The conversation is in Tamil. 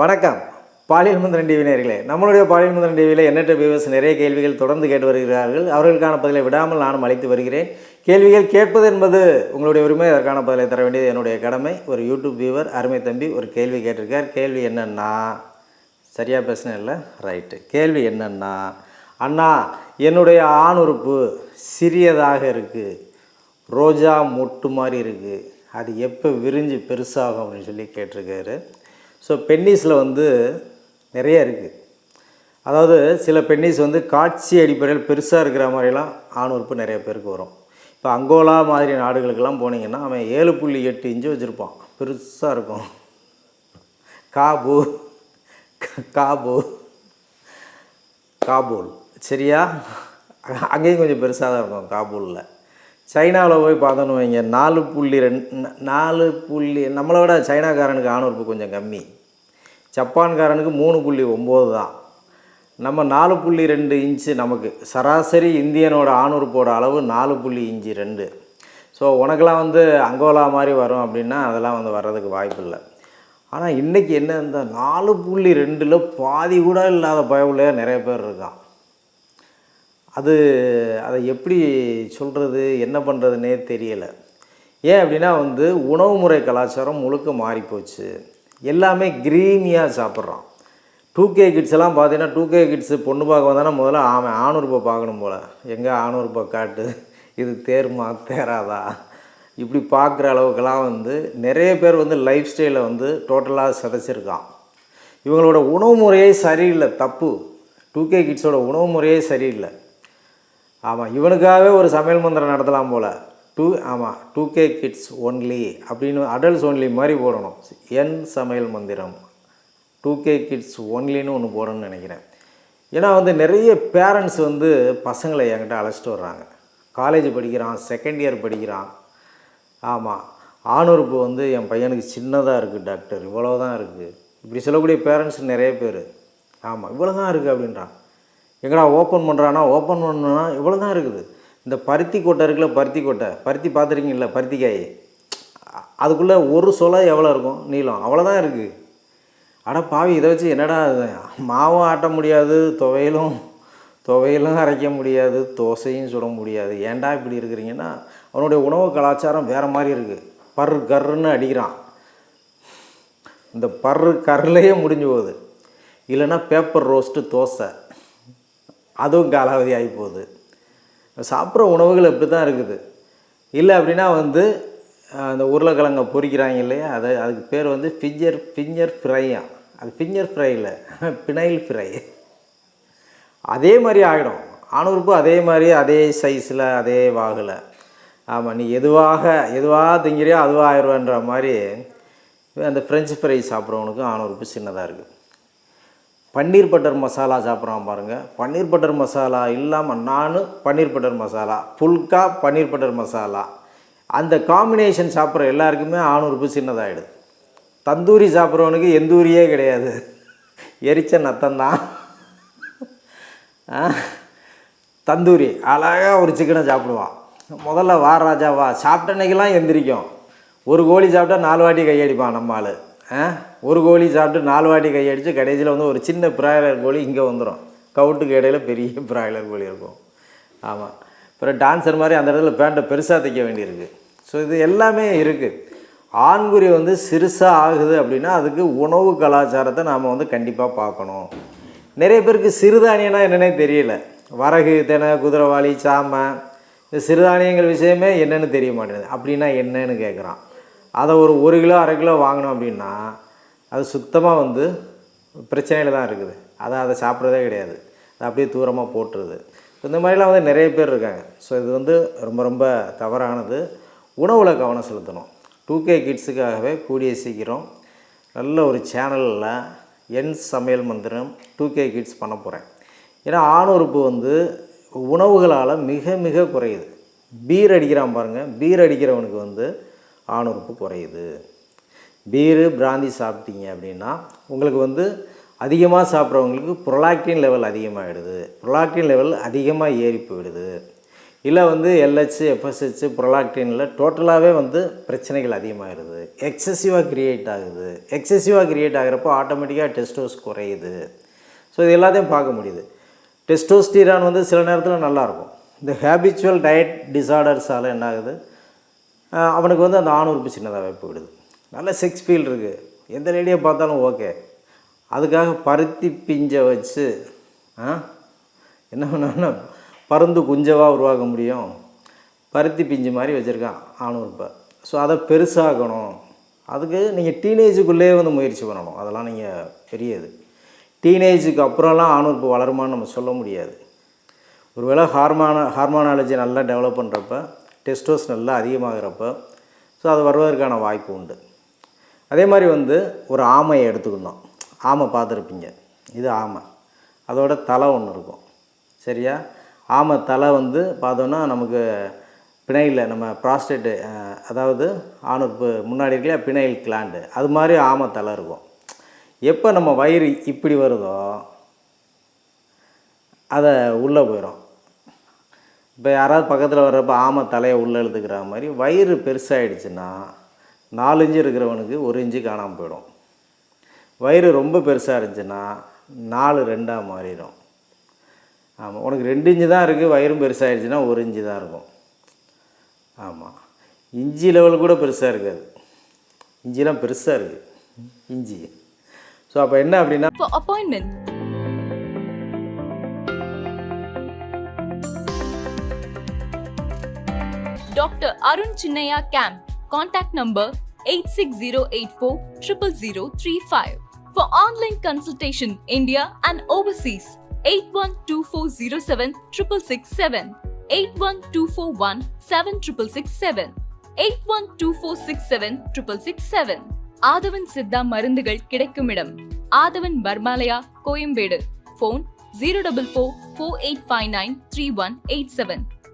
வணக்கம். பாலியல் முந்திரன் டிவி நேர்களே நம்மளுடைய பாலியல் முந்திரன் டிவியில் எண்ணற்ற வியூவர்ஸ் நிறைய கேள்விகள் தொடர்ந்து கேட்டு வருகிறார்கள். அவர்களுக்கான பதிலை விடாமல் நானும் அழைத்து வருகிறேன். கேள்விகள் கேட்பது என்பது உங்களுடைய உரிமை அதற்கான பதிலை தர வேண்டியது என்னுடைய கடமை. ஒரு யூடியூப் வியூவர் அருமை தம்பி ஒரு கேள்வி கேட்டிருக்கார். கேள்வி என்னன்னா சரியாக பேசினேன் இல்லை? ரைட்டு கேள்வி என்னன்னா அண்ணா என்னுடைய ஆண் உறுப்பு சிறியதாக இருக்குது ரோஜா மொட்டு மாதிரி இருக்குது அது எப்போ விரிஞ்சு பெருசாகும்? அப்படின்னு சொல்லி கேட்டிருக்காரு. ஸோ பென்னிஸில் வந்து நிறைய இருக்குது அதாவது சில பென்னிஸ் வந்து காட்சி அடிப்படையில் பெருசாக இருக்கிற மாதிரிலாம் ஆண் உறுப்பு நிறைய பேருக்கு வரும். இப்போ அங்கோலா மாதிரி நாடுகளுக்கெல்லாம் போனீங்கன்னா அவன் ஏழு புள்ளி எட்டு இன்ச்சு வச்சுருப்பான். பெருசாக இருக்கும். காபு காபு காபூல். சரியா? அங்கேயும் கொஞ்சம் பெருசாக தான் இருக்கும் காபூலில். சைனாவில் போய் பார்த்தோன்னு வைங்க நாலு புள்ளி ரெண்டு நாலு புள்ளி நம்மளை விட சைனாக்காரனுக்கு ஆணுறுப்பு கொஞ்சம் கம்மி. ஜப்பான்காரனுக்கு மூணு புள்ளி ஒம்பது தான். நம்ம நாலு புள்ளி ரெண்டு இன்ச்சு நமக்கு சராசரி இந்தியனோட ஆணுறுப்போட அளவு நாலு புள்ளி இன்ச்சு ரெண்டு. ஸோ உனக்கெல்லாம் வந்து அங்கோலா மாதிரி வரும் அப்படின்னா அதெல்லாம் வந்து வர்றதுக்கு வாய்ப்பு இல்லை. ஆனால் இன்றைக்கி என்ன இந்த நாலு புள்ளி ரெண்டில் பாதி கூட இல்லாத பயவுலையாக நிறைய பேர் இருக்கான். அது அதை எப்படி சொல்கிறது என்ன பண்ணுறதுனே தெரியலை. ஏன் அப்படின்னா வந்து உணவு முறை கலாச்சாரம் முழுக்க மாறிப்போச்சு. எல்லாமே கிரீமியாக சாப்பிட்றான். டூ கே கிட்ஸ் எல்லாம் பார்த்தீங்கன்னா டூ கே கிட்ஸு பொண்ணு பார்க்க வந்தானா முதல்ல அவன் ஆணுறுப்பை பார்க்கணும் போல். எங்கே ஆணுறுப்பை காட்டு? இது தேருமா தேராதா? இப்படி பார்க்குற அளவுக்கெல்லாம் வந்து நிறைய பேர் வந்து லைஃப் ஸ்டைலை வந்து டோட்டலாக சிதைச்சிருக்கான். இவங்களோட உணவு முறையே சரியில்லை தப்பு. டூ கே கிட்ஸோட உணவு முறையே சரியில்லை. ஆமாம் இவனுக்காகவே ஒரு சமையல் மந்திரம் நடத்தலாம் போல். டூ ஆமாம் டூ கே கிட்ஸ் ஒன்லி அப்படின்னு அடல்ட்ஸ் ஒன்லி மாதிரி போடணும். என் சமையல் மந்திரம். டூ கே கிட்ஸ் ஒன்லின்னு ஒன்று போடணும்னு நினைக்கிறேன். ஏன்னா வந்து நிறைய பேரண்ட்ஸ் வந்து பசங்களை என்கிட்ட அழைச்சிட்டு வர்றாங்க. காலேஜ் படிக்கிறான் செகண்ட் இயர் படிக்கிறான். ஆமாம் ஆணுறுப்பு வந்து என் பையனுக்கு சின்னதாக இருக்குது டாக்டர் இவ்வளோ தான் இருக்குது இப்படி சொல்லக்கூடிய பேரண்ட்ஸ் நிறைய பேர். ஆமாம் இவ்வளோ தான் இருக்குது அப்படின்றான். எங்கடா ஓப்பன் பண்ணுறானா ஓப்பன் பண்ணணும்னா இவ்வளோ தான் இருக்குது. இந்த பருத்தி கொட்டை இருக்குல்ல பருத்தி கொட்டை. பருத்தி பார்த்துருக்கீங்கள பருத்தி காய் அதுக்குள்ளே ஒரு சொலை எவ்வளோ இருக்கும்? நீளம். அவ்வளோதான் இருக்குது அட பாவி இதை வச்சு என்னடா மாவும் ஆட்ட முடியாது துவையலும் துவையலும் அரைக்க முடியாது தோசையும் சுட முடியாது. ஏன்டா இப்படி இருக்கிறீங்கன்னா அவனுடைய உணவு கலாச்சாரம் வேறு மாதிரி இருக்குது பர் கர்ன்னு அடிக்கிறான். இந்த பர்ரு கர்லேயே முடிஞ்சு போகுது. இல்லைன்னா பேப்பர் ரோஸ்ட்டு தோசை. அதுவும் காலாவதி ஆகி போகுது. சாப்பிட்ற உணவுகள் இப்படி தான் இருக்குது. இல்லை அப்படின்னா வந்து அந்த உருளைக்கிழங்க பொறிக்கிறாங்க இல்லையா? அதை அதுக்கு பேர் வந்து ஃபிஞ்சர் ஃபிஞ்சர் ஃப்ரையா. அது ஃபிஞ்சர் ஃப்ரை இல்லை பினைல் ஃப்ரை. அதே மாதிரி ஆகிடும். ஆணுறுப்பு அதே மாதிரி அதே சைஸில் அதே வாகில். ஆமாம் நீ எதுவாக எதுவாக திங்கிறியோ அதுவாக ஆயிடுவேன்ற மாதிரி அந்த ஃப்ரெஞ்சு ஃப்ரை சாப்பிட்றவனுக்கும் ஆணுறுப்பு சின்னதாக இருக்குது பன்னீர் பட்டர் மசாலா சாப்பிட்றான் பாருங்கள் பன்னீர் பட்டர் மசாலா இல்லாமல் நான் பன்னீர் பட்டர் மசாலா புல்கா பன்னீர் பட்டர் மசாலா. அந்த காம்பினேஷன் சாப்பிட்ற எல்லாருக்குமே ஆணுறுப்பு சின்னதாகிடுது தந்தூரி சாப்பிட்றவனுக்கு எந்தூரியே கிடையாது. எரிச்ச நத்தந்தான் தந்தூரி அழகாக ஒரு சிக்கனை சாப்பிடுவான். முதல்ல வா ராஜா வா. சாப்பிட்ட அன்னைக்கெல்லாம் எந்திரிக்கும். ஒரு கோழி சாப்பிட்டா நாலு வாட்டி கையடிப்பான் நம்ம ஆள். ஒரு கோழி சாப்பிட்டு நாலு வாட்டி கையடித்து கடைசியில் வந்து ஒரு சின்ன பிராய்லர் கோழி இங்கே வந்துடும் கவுட்டுக்கு இடையில் பெரிய பிராய்லர் கோழி இருக்கும். ஆமாம் அப்புறம் டான்ஸர் மாதிரி அந்த இடத்துல பேண்ட்டை பெருசாக தைக்க வேண்டியிருக்கு. ஸோ இது எல்லாமே இருக்குது ஆண்குறி வந்து சிறுசாக ஆகுது அப்படின்னா அதுக்கு உணவு கலாச்சாரத்தை நாம் வந்து கண்டிப்பாக பார்க்கணும். நிறைய பேருக்கு சிறுதானியம்னா என்னென்னே தெரியல. வரகு தினை குதிரைவாளி சாமை இந்த சிறுதானியங்கள் விஷயமே என்னென்னு தெரிய மாட்டேங்குது. அப்படின்னா என்னன்னு கேட்குறான் அதை ஒரு ஒரு கிலோ அரை கிலோ வாங்கினோம் அப்படின்னா அது சுத்தமாக வந்து பிரச்சனையில் தான் இருக்குது. அதை அதை சாப்பிட்றதே கிடையாது. அதை அப்படியே தூரமாக போட்டுருது. இந்த மாதிரிலாம் வந்து நிறைய பேர் இருக்காங்க. ஸோ இது வந்து ரொம்ப ரொம்ப தவறானது. உணவில் கவனம் செலுத்தணும். டூ கே கிட்ஸுக்காகவே கூடிய சீக்கிரம் நல்ல ஒரு சேனலில் என் சமையல் மந்திரம் டூ கே கிட்ஸ் பண்ண போகிறேன் ஏன்னா ஆணுறுப்பு வந்து உணவுகளால் மிக மிக குறையுது. பீர் அடிக்கிறான் பாருங்கள் பீர் அடிக்கிறவனுக்கு வந்து ஆணுறுப்பு குறையுது. பீரு பிராந்தி சாப்பிட்டீங்க அப்படின்னா உங்களுக்கு வந்து அதிகமாக சாப்பிட்றவங்களுக்கு புரொலாக்டின் லெவல் அதிகமாகிடுது புரொலாக்டின் லெவல் அதிகமாக ஏறி போயிடுது. இல்லை வந்து எல்ஹெச் எஃப்எஸ்ஹெச் புரொலாக்டினில் டோட்டலாகவே வந்து பிரச்சனைகள் அதிகமாகிடுது எக்ஸசிவாக க்ரியேட் ஆகுது. எக்ஸசிவாக க்ரியேட் ஆகிறப்போ ஆட்டோமேட்டிக்காக டெஸ்டோஸ் குறையுது. ஸோ இது எல்லாத்தையும் பார்க்க முடியுது. டெஸ்டோஸ்டீரான் வந்து சில நேரத்தில் நல்லாயிருக்கும் இந்த ஹேபிச்சுவல் டயட் டிசார்டர்ஸால் என்ன ஆகுது அவனுக்கு வந்து அந்த ஆணுறுப்பு சின்னதாக போயிடுது. நல்ல செக்ஸ் ஃபீல் இருக்குது எந்த லேடியை பார்த்தாலும் ஓகே அதுக்காக பருத்தி பிஞ்சை வச்சு ஆ என்ன பண்ணா பருந்து குஞ்சவாக உருவாக்க முடியும். பருத்தி பிஞ்சு மாதிரி வச்சுருக்கான் ஆணுறுப்பை. ஸோ அதை பெருசாகணும். அதுக்கு நீங்கள் டீனேஜுக்குள்ளேயே வந்து முயற்சி பண்ணணும். அதெல்லாம் நீங்கள் பெரியது டீனேஜுக்கு அப்புறம்லாம் ஆணுறுப்பு வளருமான்னு நம்ம சொல்ல முடியாது. ஒருவேளை ஹார்மான ஹார்மானாலஜி நல்லா டெவலப் பண்ணுறப்ப டெஸ்டோஸ் நல்லா அதிகமாகிறப்ப ஸோ அது வருவதற்கான வாய்ப்பு உண்டு. அதே மாதிரி வந்து ஒரு ஆமையை எடுத்துக்கணும். ஆமை பார்த்துருப்பீங்க. இது ஆமை. அதோட தலை ஒன்று இருக்கும். சரியா? ஆமை தலை வந்து பார்த்தோன்னா நமக்கு பிணையில் நம்ம ப்ராஸ்டேட்டு அதாவது ஆணுறுப்பு முன்னாடி இருக்கலையா பிணைல் கிளாண்டு அது மாதிரி ஆமை தலை இருக்கும். எப்போ நம்ம வயிறு இப்படி வருதோ அதை உள்ளே போயிடும் இப்போ யாராவது பக்கத்தில் வர்றப்ப ஆமை தலையை உள்ளே எழுதுக்கிற மாதிரி வயிறு பெருசாகிடுச்சுன்னா நாலு இன்ச்சு இருக்கிறவனுக்கு ஒரு இன்ச்சு காணாமல் போயிடும். வயிறு ரொம்ப பெருசாக இருந்துச்சுன்னா நாலு ரெண்டாக மாறிடும். ஆமாம் உனக்கு ரெண்டு இன்ச்சு தான் இருக்குது வயிறும் பெருசாகிடுச்சுன்னா ஒரு இன்ச்சு தான் இருக்கும். ஆமாம் இஞ்சி லெவல் கூட பெருசாக இருக்காது. இஞ்சிலாம் பெருசாக இருக்குது இஞ்சி. ஸோ அப்போ என்ன அப்படின்னா Arun Chinnaya Camp. Contact number 86084 00035. For online consultation, India and overseas, 812407 667, 81241 7667, 812467 667. ஆதவன் சித்தா மருந்துகள் கிடைக்கும் இடம் Aadhavan Pharmalaya Koyambedu phone zero double four four eight five nine three one eight seven